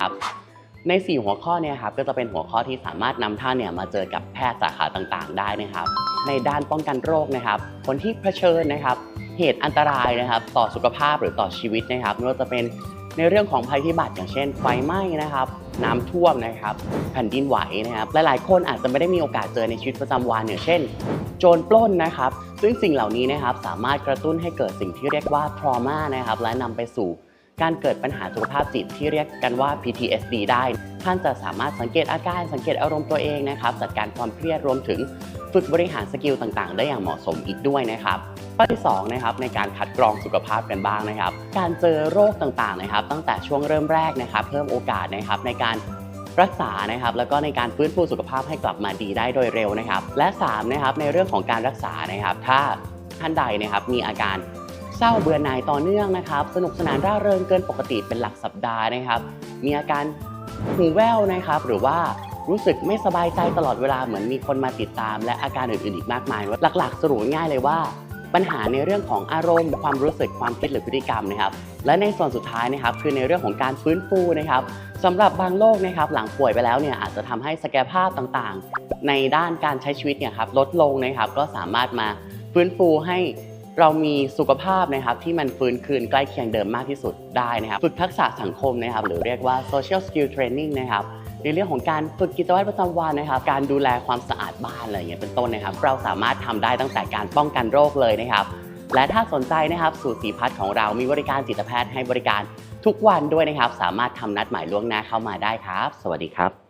ครับใน 4 หัวข้อเนี่ยครับก็จะเป็นหัวข้อที่สามารถนำท่านเนี่ยมาเจอกับแพทย์สาขาต่างๆ ได้นะครับ ในด้านป้องกันโรคนะครับ คนที่เผชิญนะครับ เหตุอันตรายนะครับ ต่อสุขภาพหรือต่อชีวิตนะครับไม่ว่าจะเป็น ในเรื่องของภัยพิบัติอย่างเช่นไฟไหม้นะครับ น้ำท่วมนะครับ แผ่นดินไหวนะครับหลายๆ คนอาจจะไม่ได้มีโอกาสเจอในชีวิตประจำวันอย่างเช่น โจรปล้นนะครับ ซึ่งสิ่งเหล่านี้นะครับสามารถกระตุ้นให้เกิดสิ่งที่เรียกว่า trauma นะครับและนำไปสู่ การเกิดปัญหาสุขภาพจิตที่เรียกกันว่า PTSD ได้ ท่านจะสามารถสังเกตอาการสังเกตอารมณ์ตัวเองนะครับจัดการความเครียดรวมถึงฝึกบริหารสกิลต่างๆ ได้อย่างเหมาะสมอีกด้วยนะครับข้อที่สองนะครับในการคัดกรองสุขภาพกันบ้างนะครับ การเจอโรคต่างๆนะครับ ตั้งแต่ช่วงเริ่มแรกนะครับ เพิ่มโอกาสนะครับในการรักษานะครับแล้วก็ในการฟื้นฟูสุขภาพให้กลับมาดีได้โดยเร็วนะครับ และ3นะครับในเรื่องของการรักษานะครับ ถ้าท่านใดนะครับมีอาการ เศร้าเบื่อหน่ายต่อเนื่องนะครับ สนุกสนานร่าเริงเกินปกติเป็นหลักสัปดาห์นะครับ มีอาการหูแว่วนะครับ หรือว่ารู้สึกไม่สบายใจตลอดเวลาเหมือนมีคนมาติดตาม และอาการอื่นๆอีกมากมายหลัก ๆ สรุปง่ายเลยว่า ปัญหาในเรื่องของอารมณ์ ความรู้สึกความคิดหรือพฤติกรรมนะครับ และในส่วนสุดท้ายนะครับ คือในเรื่องของการฟื้นฟูนะครับสำหรับบางโรคนะครับหลังป่วยไปแล้วเนี่ยอาจจะทำให้ศักภาพต่างๆ ในด้านการใช้ชีวิตเนี่ยครับลดลงนะครับ ก็สามารถมาฟื้นฟูให้ เรามีสุขภาพนะครับที่มันฟื้นคืนใกล้เคียงเดิมมากที่สุดได้นะครับฝึกทักษะสังคมนะครับหรือเรียกว่า social skill training นะครับในเรื่องของการฝึกกิจวัตรประจำวันนะครับ การดูแลความสะอาดบ้านอะไรอย่างเงี้ยเป็นต้นนะครับ เราสามารถทำได้ตั้งแต่การป้องกันโรคเลยนะครับ และถ้าสนใจนะครับสูตรสีพัฒน์ของเรามีบริการจิตแพทย์ให้บริการทุกวันด้วยนะครับ สามารถทำนัดหมายล่วงหน้าเข้ามาได้ครับ สวัสดีครับ